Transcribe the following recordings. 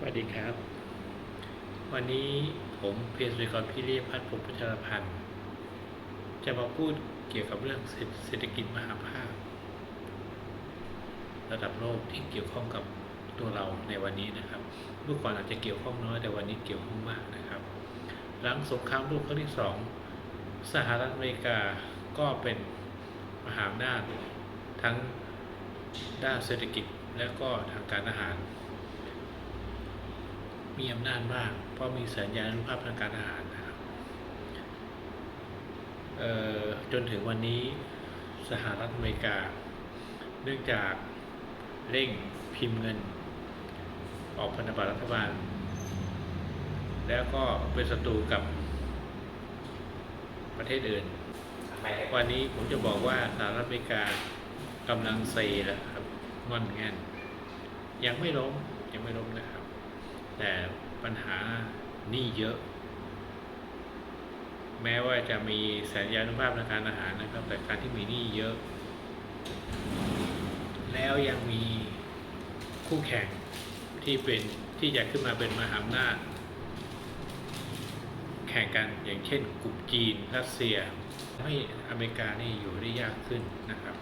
สวัสดีครับ วันนี้ผมเพียรสุริกรพิเรียพัฒน์ผมพัชรพันธ์ จะมาพูดเกี่ยวกับเรื่องเศรษฐกิจมหาภาค ระดับโลกที่เกี่ยวข้องกับตัวเราในวันนี้นะครับเมื่อก่อนอาจจะเกี่ยวข้องน้อยแต่วันนี้เกี่ยวข้องมากนะครับ หลังสงครามโลกครั้งที่สองสหรัฐอเมริกาก็เป็นมหาอำนาจทั้งด้านเศรษฐกิจและก็ทางการอาหาร มีอำนาจมาก เพราะมีสัญญาณุภาพทางการทหารนะครับจนถึงวันนี้สหรัฐอเมริกา เนื่องจากเร่งพิมพ์เงิน ออกพันธบัตรรัฐบาล แล้วก็เป็นศัตรูกับประเทศอื่น วันนี้ผมจะบอกว่าสหรัฐอเมริกากำลังเซแล้วครับงอนแงนยังไม่ล้มยังไม่ล้มนะครับ แต่ปัญหานี้เยอะ แม้ว่าจะมีสัญญาณุภาพทางการอาหารนะครับ แต่การที่มีหนี้เยอะ แล้วยังมีคู่แข่งที่เป็นที่จะขึ้นมาเป็นมหาอำนาจแข่งกันอย่างเช่นกลุ่มจีนรัสเซียให้อเมริกานี่อยู่ได้ยากขึ้นนะครับ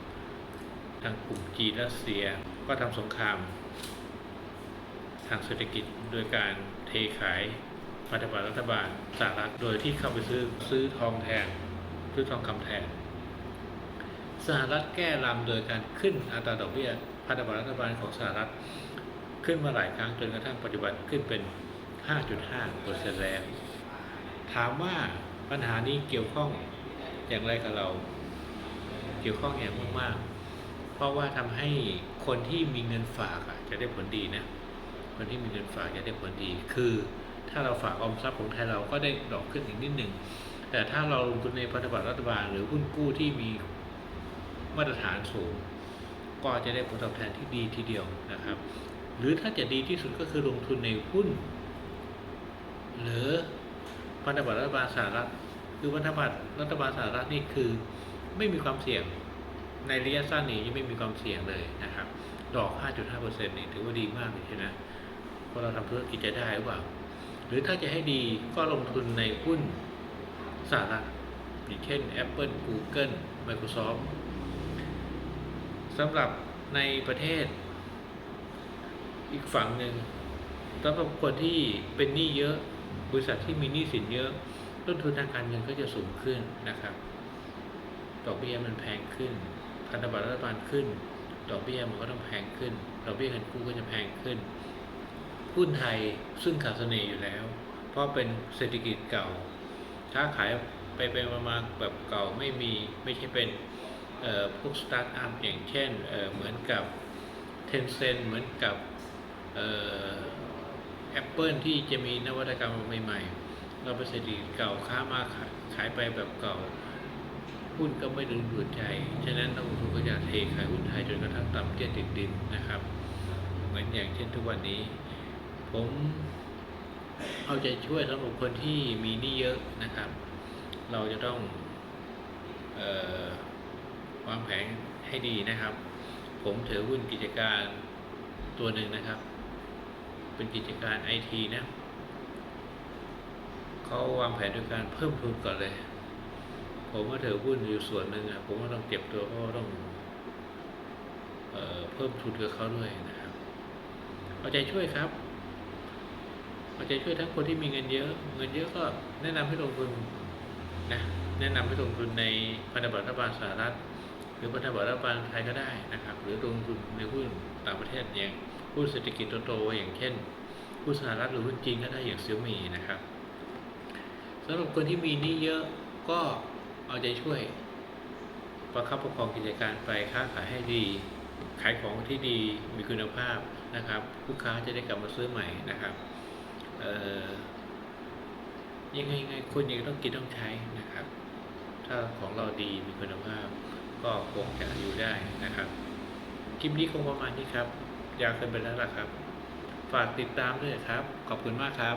ทางกลุ่มจีนรัสเซียก็ทำสงคราม ทางเศรษฐกิจ โดยการเทขายพันธบัตรรัฐบาลสหรัฐโดยที่เข้าไปซื้อซื้อทองแทนซื้อทองคำแทน สหรัฐแก้ลำโดยการขึ้นอัตราดอกเบี้ยพันธบัตรรัฐบาลของสหรัฐขึ้นมาหลายครั้งจนกระทั่งปัจจุบันขึ้นเป็น 5.5เปอร์เซ็นต์แล้ว ถามว่าปัญหานี้เกี่ยวข้องอย่างไรกับเรา เกี่ยวข้องอย่างมากๆ เพราะว่าทำให้คนที่มีเงินฝากอะจะได้ผลดีนะ คนที่มีเงินฝากจะได้ผลดี คือ ถ้าเราฝากออมทรัพย์ของไทยเราก็ได้ดอกขึ้นอีกนิดหนึ่ง แต่ถ้าเราลงทุนในพันธบัตรรัฐบาล หรือหุ้นกู้ที่มีมาตรฐานสูง ก็จะได้ผลตอบแทนที่ดีทีเดียวนะครับ หรือถ้าจะดีที่สุดก็คือลงทุนในหุ้น หรือพันธบัตรรัฐบาลสหรัฐคือพันธบัตรรัฐบาลสหรัฐนี่คือไม่มีความเสี่ยงในระยะสั้นนี้ยังไม่มีความเสี่ยงเลยนะครับ ดอก 5.5%นี่ถือว่าดีมากเลยใช่ไหม พราะเราทำธุรกิจจะได้หรือเปล่า หรือถ้าจะให้ดีก็ลงทุนในหุ้นสหรัฐอย่างเช่น Apple Google Microsoft สำหรับในประเทศ อีกฝั่งหนึ่งสำหรับคนที่เป็นหนี้เยอะบริษัทที่มีหนี้สินเยอะต้นทุนทางการเงินก็จะสูงขึ้นนะครับ ดอกเบี้ยมันแพงขึ้นพันธบัตรรัฐบาลขึ้น ดอกเบี้ยมันก็ต้องแพงขึ้น ดอกเบี้ยเงินกู้ก็จะแพงขึ้น หุ้นไทยซึ่งขาดเสน่ห์อยู่แล้ว เพราะเป็นเศรษฐกิจเก่าค้าขายไปไปมาแบบเก่าไม่มีไม่ใช่เป็นพวกสตาร์ทอัพอย่างเช่นเเหมือนกับ Tencent เหมือนกับเอ่อ Apple ที่จะมีนวัตกรรมใหม่ๆ เราเป็นเศรษฐกิจเก่าค้ามาขาขายไปแบบเก่าหุ้นก็ไม่ดึงดูดใจ ฉะนั้นนักลงทุนก็จะเทขายหุ้นไทยจนกระทั่งต่ำเตี้ยติดดินนะครับ เหมือนอย่างเช่นทุกวันนี้ ผมเอาใจช่วยสำหรับคนที่มีหนี้เยอะนะครับ เราจะต้องออวางแผนให้ดีนะครับ ผมถือหุ้นกิจการตัวหนึ่งนะครับ เป็นกิจการไอทีนะเขาวางแผนโดยการเพิ่มทุนก่อนเลย ผมก็ถือหุ้นอยู่ส่วนหนึ่งอะผมก็ต้องเก็บตัวเพราะต้องเออเพิ่มทุนกับเขาด้วยนะครับเอาใจช่วยครับ เอาใจช่วยทั้งคนที่มีเงินเยอะ เงินเยอะก็แนะนำให้ลงทุนนะแนะนำให้ลงทุนในพันธบัตรรัฐบาลสหรัฐ หรือพันธบัตรรัฐบาลไทยก็ได้นะครับ หรือลงทุนในหุ้นต่างประเทศอย่างหุ้นเศรษฐกิจโตๆอย่างเช่นหุ้นสหรัฐหรือหุ้นจีนก็ได้อย่างเซี่ยมีนะครับสำหรับคนที่มีหนี้เยอะก็เอาใจช่วยประคับประคองกิจการไปค้าขายให้ดี ขายของที่ดีมีคุณภาพนะครับลูกค้าจะได้กลับมาซื้อใหม่นะครับ ยังไงยังไงคนยังต้องกินต้องใช้นะครับ ถ้าของเราดีมีคุณภาพ ก็คงจะอยู่ได้นะครับคลิปนี้คงประมาณนี้ครับยากเกินไปแล้วล่ะครับ ฝากติดตามด้วยครับ ขอบคุณมากครับ